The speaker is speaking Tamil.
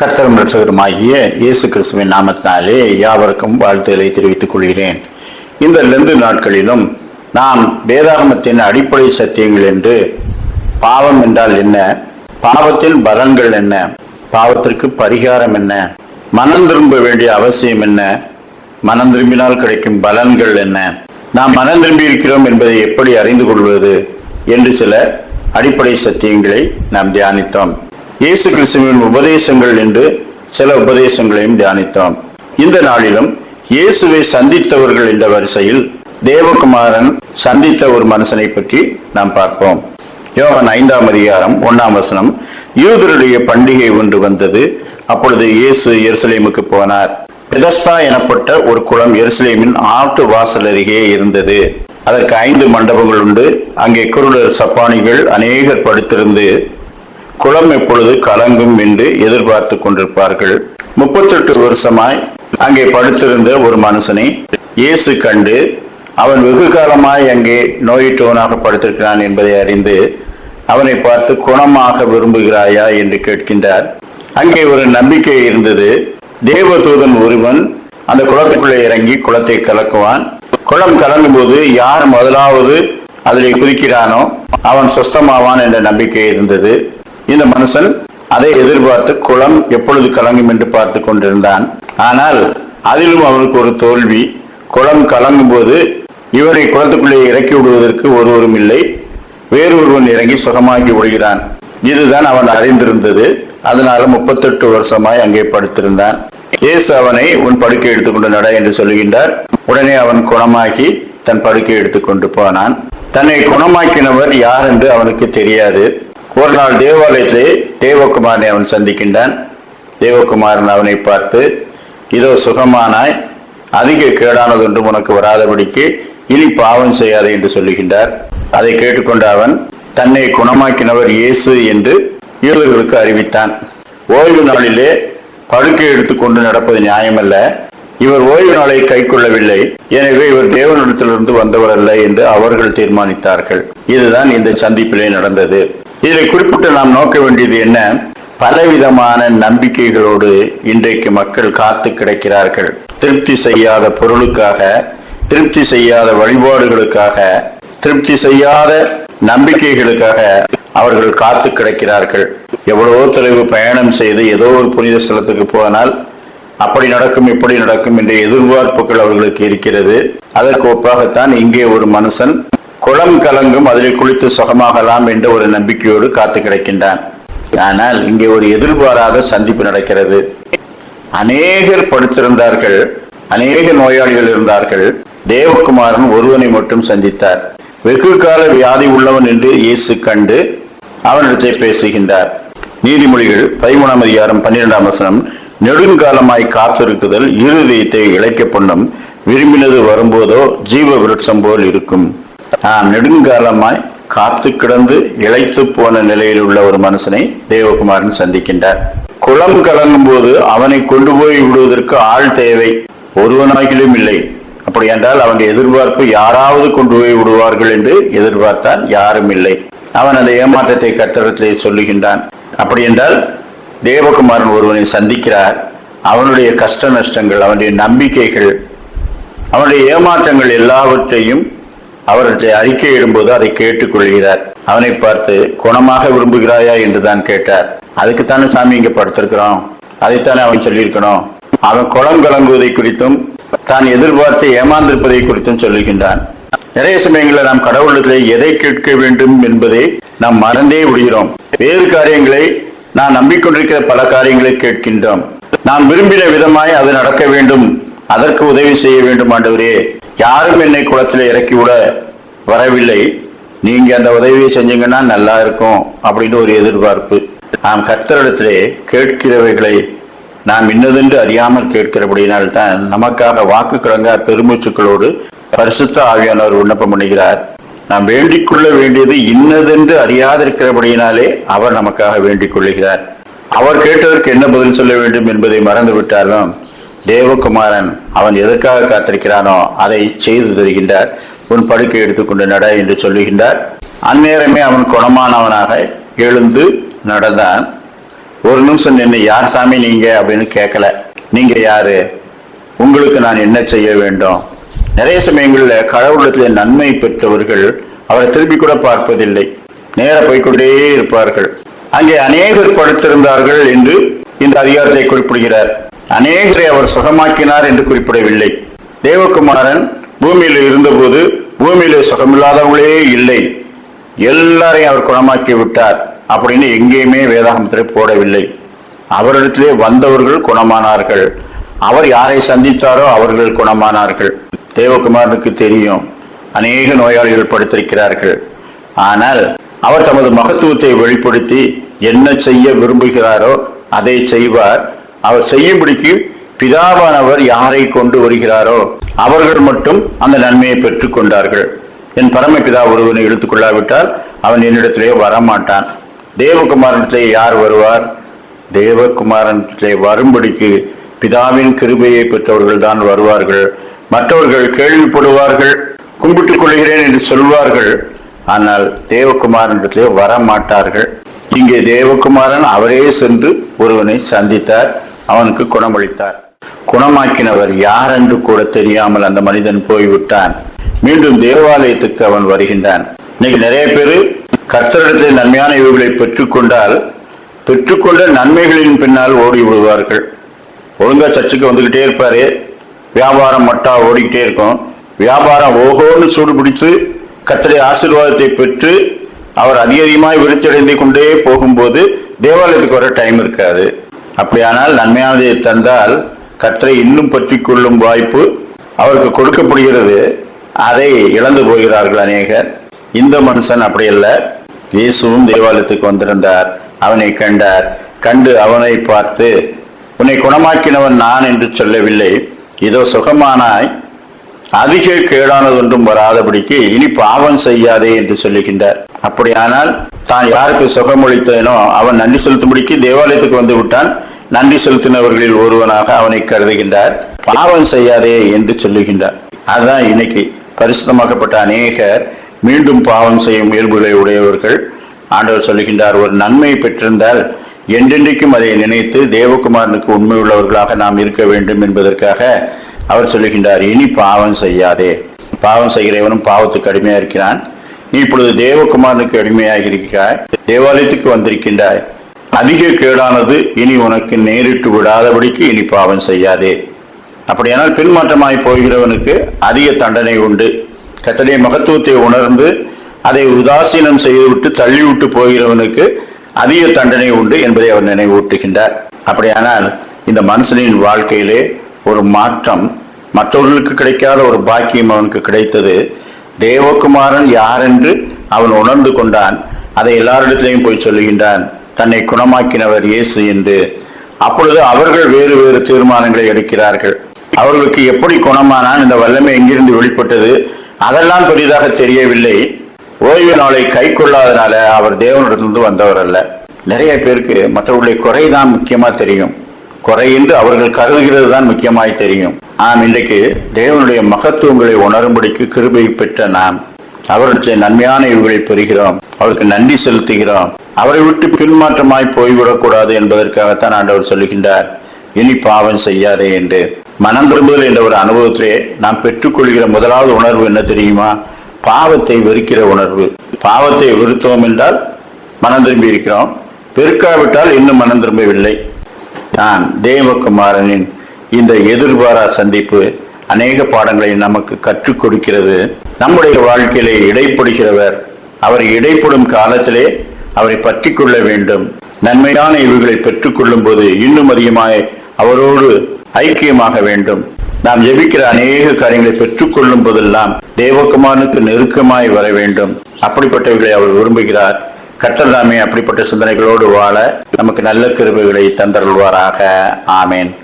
கர்த்தரும் ரட்சகருமாகிய இயேசு கிறிஸ்துவின் நாமத்தினாலே யாவருக்கும் வாழ்த்துக்களை தெரிவித்துக் கொள்கிறேன். இந்த லெந்து நாட்களிலும் நாம் வேதாகமத்தின் அடிப்படை சத்தியங்கள் என்று பாவம் என்றால் என்ன? பாவத்தின் பலன்கள் என்ன? பாவத்திற்கு பரிகாரம் என்ன? மனம் திரும்ப வேண்டிய அவசியம் என்ன? மனம் திரும்பினால் கிடைக்கும் பலன்கள் என்ன? நாம் மனம் திரும்பி இருக்கிறோம் என்பதை எப்படி அறிந்து கொள்வது? என்று சில அடிப்படை சத்தியங்களை நாம் தியானித்தோம். இயேசு கிறிஸ்துவின் உபதேசங்கள் என்று சில உபதேசங்களையும் தியானித்தோம். இந்த நாளிலும் இயேசுவை சந்தித்தவர்கள் என்ற வரிசையில் தேவகுமாரன் சந்தித்த ஒரு மனுஷனை பற்றி நாம் பார்ப்போம். யோகன் ஐந்தாம் அதிகாரம் ஒன்னாம் வசனம் யூதருடைய பண்டிகை ஒன்று வந்தது. அப்பொழுது இயேசு எருசலேமுக்கு போனார். பெதஸ்தா எனப்பட்ட ஒரு குளம் எருசலேமின் ஆட்டு வாசல் அருகே இருந்தது. அதற்கு ஐந்து மண்டபங்கள் உண்டு. அங்கே குருடர் சப்பானிகள் அநேகர் படுத்திருந்து குளம் எப்பொழுது கலங்கும் என்று எதிர்பார்த்து கொண்டிருப்பார்கள். முப்பத்தெட்டு வருஷமாய் அங்கே படுத்திருந்த ஒரு மனுஷனை இயேசு கண்டு அவன் வெகு காலமாய் அங்கே நோயிட்டவனாக படுத்திருக்கிறான் என்பதை அறிந்து அவனை பார்த்து குணமாக விரும்புகிறாயா? என்று கேட்கின்றார். அங்கே ஒரு நம்பிக்கை இருந்தது. தேவதூதன் ஒருவன் அந்த குளத்துக்குள்ளே இறங்கி குளத்தை கலக்குவான். குளம் கலங்கும் போது யார் முதலாவது அதில் குதிக்கிறானோ அவன் சொஸ்தமாவான் என்ற நம்பிக்கை இருந்தது. இந்த மனுஷன் அதை எதிர்பார்த்து குளம் எப்பொழுது கலங்கும் என்று பார்த்து கொண்டிருந்தான். ஆனால் அதிலும் அவனுக்கு ஒரு தோல்வி. குளம் கலங்கும் போது இவரை குளத்துக்குள்ளே இறக்கி விடுவதற்கு ஒருவரும் இல்லை. வேறு ஒருவன் இறங்கி சுகமாகி விடுகிறான். இதுதான் அவன் அறிந்திருந்தது. அதனால முப்பத்தெட்டு வருஷமாய் அங்கே படுத்திருந்தான். இயேசு அவனை உன் படுக்கை எடுத்துக்கொண்டு நட என்று சொல்லுகின்றார். உடனே அவன் குணமாகி தன் படுக்கை எடுத்துக்கொண்டு போனான். தன்னை குணமாக்கினவர் யார் என்று அவனுக்கு தெரியாது. ஒரு நாள் தேவாலயத்திலே தேவகுமாரனை அவன் சந்திக்கின்றான். தேவகுமாரன் அவனை பார்த்து இதோ சுகமானாய் அதிக கேடானது ஒன்றும் உனக்கு வராதபடிக்கு இனி பாவம் செய்யாதே என்று சொல்லுகின்றார். அதை கேட்டுக்கொண்ட அவன் தன்னை குணமாக்கினவர் இயேசு என்று யூதர்களுக்கு அறிவித்தான். ஓய்வு நாளிலே படுக்கை எடுத்துக்கொண்டு நடப்பது நியாயமல்ல. இவர் ஓய்வு நாளை கை கொள்ளவில்லை எனவே இவர் தேவனிடத்திலிருந்து வந்தவர் அல்ல என்று அவர்கள் தீர்மானித்தார்கள். இதுதான் இந்த சந்திப்பிலே நடந்தது. இதில் குறிப்பிட்டு நாம் நோக்க வேண்டியது என்ன? பலவிதமான நம்பிக்கைகளோடு இன்றைக்கு மக்கள் காத்து கிடக்கிறார்கள். திருப்தி செய்யாத பொருளுக்காக திருப்தி செய்யாத வழிபாடுகளுக்காக திருப்தி செய்யாத நம்பிக்கைகளுக்காக அவர்கள் காத்து கிடக்கிறார்கள். எவ்வளவோ தொலைவு பயணம் செய்து ஏதோ ஒரு புனித ஸ்தலத்துக்கு போனால் அப்படி நடக்கும் இப்படி நடக்கும் என்ற எதிர்பார்ப்புகள் அவர்களுக்கு இருக்கிறது. அதற்கு ஒப்பாகத்தான் இங்கே ஒரு மனுஷன் குளம் கலங்கும் அதில் குளித்து சுகமாகலாம் என்ற ஒரு நம்பிக்கையோடு காத்து கிடக்கின்றான். ஆனால் இங்கே ஒரு எதிர்பாராத சந்திப்பு நடக்கிறது. அநேகர் படுத்திருந்தார்கள். அநேக நோயாளிகள் இருந்தார்கள். தேவகுமாரன் ஒருவனை மட்டும் சந்தித்தார். வெகு கால வியாதி உள்ளவன் என்று இயேசு கண்டு அவனிடத்தை பேசுகின்றார். நீதிமொழிகள் பதிமூணாம் அதிகாரம் பன்னிரெண்டாம் வசனம் நெடுங்காலமாய் காத்திருக்குதல் இருதயத்தை இழைக்க பண்ணும் விரும்பினது வரும்போதோ ஜீவ விருட்சம் போல் இருக்கும். ஆம் நெடுங்காலமாய் காத்து கிடந்து இழைத்து போன நிலையில் உள்ள ஒரு மனுஷனை தேவகுமாரன் சந்திக்கின்றார். குளம் கலங்கும் போது அவனை கொண்டு போய் விடுவதற்கு ஆள் தேவை. ஒருவனாகிலும் இல்லை. அப்படி என்றால் அவன் எதிர்பார்ப்பு யாராவது கொண்டு போய் விடுவார்கள் என்று எதிர்பார்த்தான் யாரும் இல்லை. அவன் அந்த ஏமாற்றத்தை கத்திரத்திலே சொல்லுகின்றான். அப்படி என்றால் தேவகுமாரன் ஒருவனை சந்திக்கிறார். அவனுடைய கஷ்ட நஷ்டங்கள் அவனுடைய நம்பிக்கைகள் அவனுடைய ஏமாற்றங்கள் எல்லாவற்றையும் அவர்களை அறிக்கையிடும்போது அதை கேட்டுக்கொள்கிறார். அவனை பார்த்து குணமாக விரும்புகிறாயா? என்று தான் கேட்டார். அதுக்குத்தானே சாமி இங்க படுத்திருக்கிறோம். அதைத்தானே அவன் சொல்லியிருக்கணும். அவன் குளம் கலங்குவதை குறித்தும் தான் எதிர்பார்த்து ஏமாந்திருப்பதை குறித்தும் சொல்லுகின்றான். நிறைய சமயங்களில் நாம் கடவுளத்திலே எதை கேட்க வேண்டும் என்பதை நாம் மறந்தே விடுகிறோம். வேறு காரியங்களை நான் நம்பிக்கொண்டிருக்கிற பல காரியங்களை கேட்கின்றோம். நாம் விரும்பின விதமாய் அது நடக்க வேண்டும். அதற்கு உதவி செய்ய வேண்டும் ஆண்டவரே. யாரும் என்னை குளத்தில் இறக்கி விட வரவில்லை. நீங்கள் அந்த உதவியை செஞ்சீங்கன்னா நல்லா இருக்கும் அப்படின்னு ஒரு எதிர்பார்ப்பு. நாம் கர்த்தரிடத்திலே கேட்கிறவைகளை நாம் இன்னதென்று அறியாமல் கேட்கிறபடினால் தான் நமக்காக வாக்கு கிழங்கா பெருமூச்சுக்களோடு பரிசுத்த ஆவியானவர் விண்ணப்பம் பண்ணுகிறார். நாம் வேண்டிக் கொள்ள வேண்டியது இன்னதென்று அறியாதிருக்கிறபடியினாலே அவர் நமக்காக வேண்டிக் கொள்ளுகிறார். அவர் கேட்டதற்கு என்ன பதில் சொல்ல வேண்டும் என்பதை மறந்துவிட்டாலும் தேவகுமாரன் அவன் எதற்காக காத்திருக்கிறானோ அதை செய்து தருகின்றார். உன் படுக்கை எடுத்துக்கொண்டு நட என்று சொல்லுகின்றார். அந்நேரமே அவன் குணமானவனாக எழுந்து நடந்தான். ஒரு நிமிஷம் நின்று யார் சாமி நீங்க? அப்படின்னு கேட்கல. நீங்க யாரு? உங்களுக்கு நான் என்ன செய்ய வேண்டும்? நிறைய சமயங்களில் கடவுளத்தில் நன்மை பெற்றவர்கள் அவரை திரும்பி கூட பார்ப்பதில்லை. நேர போய்க்கொண்டே இருப்பார்கள். அங்கே அநேகர் படுத்திருந்தார்கள் என்று இந்த அதிகாரத்தை குறிப்பிடுகிறார். அநேகரை அவர் சுகமாக்கினார் என்று குறிப்பிடவில்லை. தேவகுமாரன் பூமியில் இருந்தபோது பூமியில் சுகமில்லாதவங்களே இல்லை. எல்லாரையும் அவர் குணமாக்கி விட்டார் அப்படின்னு எங்கேயுமே வேதாகமத்தில் போடவில்லை. அவரிடத்திலே வந்தவர்கள் குணமானார்கள். அவர் யாரை சந்தித்தாரோ அவர்கள் குணமானார்கள். தேவகுமாரனுக்கு தெரியும் அநேக நோயாளிகள் படுத்திருக்கிறார்கள். ஆனால் அவர் தமது மகத்துவத்தை வெளிப்படுத்தி என்ன செய்ய விரும்புகிறாரோ அதை செய்வார். அவர் செய்யும்படிக்கு பிதாவானவர் யாரை கொண்டு வருகிறாரோ அவர்கள் மட்டும் அந்த நன்மையை பெற்றுக் கொண்டார்கள். என் பரமபிதா ஒருவனை இழுத்துக்கொள்ளாவிட்டால் அவன் என்னிடத்திலே வரமாட்டான். தேவகுமாரனிடத்திலே யார் வருவார்? தேவகுமாரனிடத்திலே வரும்படிக்கு பிதாவின் கிருபையை பெற்றவர்கள் தான் வருவார்கள். மற்றவர்கள் கேள்விப்படுவார்கள். கும்பிட்டுக் கொள்கிறேன் என்று சொல்வார்கள். ஆனால் தேவகுமாரனிடத்திலே வர மாட்டார்கள் இங்கே தேவகுமாரன் அவரே சென்று ஒருவனை சந்தித்தார். அவனுக்கு குணமளித்தார். குணமாக்கினவர் யார் என்று கூட தெரியாமல் அந்த மனிதன் போய்விட்டான். மீண்டும் தேவாலயத்துக்கு அவன் வருகின்றான். இன்னைக்கு நிறைய பேர் கர்த்தரிடத்தில் நன்மையான இவைகளை பெற்றுக்கொண்டால் பெற்றுக்கொண்ட நன்மைகளின் பின்னால் ஓடி விடுவார்கள். ஒழுங்கா சர்ச்சுக்கு வந்துகிட்டே இருப்பாரு. வியாபாரம் மட்டா ஓடிக்கிட்டே இருக்கும். வியாபாரம் ஓஹோன்னு சூடு பிடித்து கர்த்தரை ஆசீர்வாதத்தை பெற்று அவர் அதிக அதிகமாய் விருச்சடைந்து கொண்டே போகும்போது தேவாலயத்துக்கு வர டைம் இருக்காது. அப்படியானால் நன்மையானதை தந்தால் கற்றை இன்னும் பற்றி கொள்ளும் வாய்ப்பு அவருக்கு கொடுக்கப்படுகிறது. அதை இழந்து போகிறார்கள் அநேகர். இந்த மனுஷன் அப்படி அல்ல இயேசுவும் தேவாலயத்துக்கு வந்திருந்தார். அவனை கண்டார். கண்டு அவனை பார்த்து உன்னை குணமாக்கினவன் நான் என்று சொல்லவில்லை. இதோ சுகமானாய். அதிக கேடானதொன்றும் வராதபடிக்கு இனி பாவம் செய்யாதே என்று சொல்லுகின்றார். அப்படியானால் தான் யாருக்கு சுகமளித்தேனோ அவன் நன்றி செலுத்தும்படிக்கு தேவாலயத்துக்கு வந்து விட்டான். நன்றி செலுத்தினவர்களில் ஒருவனாக அவனை கருதுகின்றார். பாவம் செய்யாதே என்று சொல்லுகின்றார். அதுதான் இன்னைக்கு பரிசுத்தமாக்கப்பட்ட அநேகர் மீண்டும் பாவம் செய்யும் இயல்புகளை உடையவர்கள். ஆண்டவர் சொல்லுகின்றார் ஒரு நன்மை பெற்றிருந்தால் என்றென்றைக்கும் அதை நினைத்து தேவகுமாரனுக்கு உண்மை உள்ளவர்களாக நாம் இருக்க வேண்டும் என்பதற்காக அவர் சொல்லுகின்றார் இனி பாவம் செய்யாதே. பாவம் செய்கிறவனும் பாவத்துக்கு அடிமையா இருக்கிறான். நீ இப்பொழுது தேவகுமாரனுக்கு அடிமையாக இருக்கிறாய். தேவாலயத்துக்கு வந்திருக்கின்றாய். அதிக கேடானது இனி உனக்கு நேரிட்டு விடாதபடிக்கு இனி பாவம் செய்யாதே. அப்படியானால் பின்மாற்றமாய் போகிறவனுக்கு அதிக தண்டனை உண்டு. கத்தடைய மகத்துவத்தை உணர்ந்து அதை உதாசீனம் செய்துவிட்டு தள்ளிவிட்டு போகிறவனுக்கு அதிக தண்டனை உண்டு என்பதை அவர் நினைவூட்டுகின்றார். அப்படியானால் இந்த மனுஷனின் வாழ்க்கையிலே ஒரு மாற்றம் மற்றவர்களுக்கு கிடைக்காத ஒரு பாக்கியம் அவனுக்கு கிடைத்தது. தேவகுமாரன் யார் என்று அவன் உணர்ந்து கொண்டான். அதை எல்லாரிடத்திலையும் போய் சொல்லுகின்றான். தன்னை குணமாக்கினவர் இயேசு என்று. அப்பொழுது அவர்கள் வேறு வேறு தீர்மானங்களை எடுக்கிறார்கள். அவர்களுக்கு எப்படி குணமானான்? இந்த வல்லமை எங்கிருந்து வெளிப்பட்டது? அதெல்லாம் பெரிதாக தெரியவில்லை. ஓய்வு நாளை கை கொள்ளாதனால அவர் தேவனிடத்திலிருந்து வந்தவர் அல்ல நிறைய பேருக்கு மற்றவர்களுடைய குறைதான் முக்கியமா தெரியும். குறை என்று அவர்கள் கருதுகிறது தான் முக்கியமாய் தெரியும். ஆம் இன்றைக்கு தேவனுடைய மகத்துவங்களை உணரும்படிக்கு கிருபை பெற்ற நாம் அவரிடத்தில் நன்மையான இவர்களை பெறுகிறோம் அவருக்கு நன்றி செலுத்துகிறோம். அவரை விட்டு பின்மாற்றமாய் போய்விடக்கூடாது என்பதற்காகத்தான் ஆண்டவர் சொல்லுகின்றார் இனி பாவம் செய்யாதே என்று. மனம் திரும்புதல் என்ற ஒரு அனுபவத்திலே நாம் பெற்றுக்கொள்கிற முதலாவது உணர்வு என்ன தெரியுமா? பாவத்தை வெறுக்கிற உணர்வு. பாவத்தை வெறுத்தோம் என்றால் மனம் திரும்பி இருக்கிறோம். வெறுக்காவிட்டால் இன்னும் மனம் திரும்பவில்லை. நான் தேவகுமாரனின் இந்த எதிர்பாரா சந்திப்பு அநேக பாடங்களை நமக்கு கற்றுக் கொடுக்கிறது. நம்முடைய வாழ்க்கையிலே இடைப்படுகிறவர் அவர் இடைப்படும் காலத்திலே அவரை பற்றி கொள்ள வேண்டும். நன்மையான இவைகளை பெற்றுக்கொள்ளும் போது இன்னும் அதிகமாய் அவரோடு ஐக்கியமாக வேண்டும். நாம் ஜெபிக்கிற அநேக காரியங்களை பெற்றுக்கொள்ளும் போதெல்லாம் தேவகுமாரனுக்கு நெருக்கமாய் வர வேண்டும். அப்படிப்பட்டவர்களை அவர் விரும்புகிறார். கர்த்தர் தாமே அப்படிப்பட்ட சிந்தனைகளோடு வாழ நமக்கு நல்ல கிருபைகளை தந்தருள்வாராக. ஆமேன்.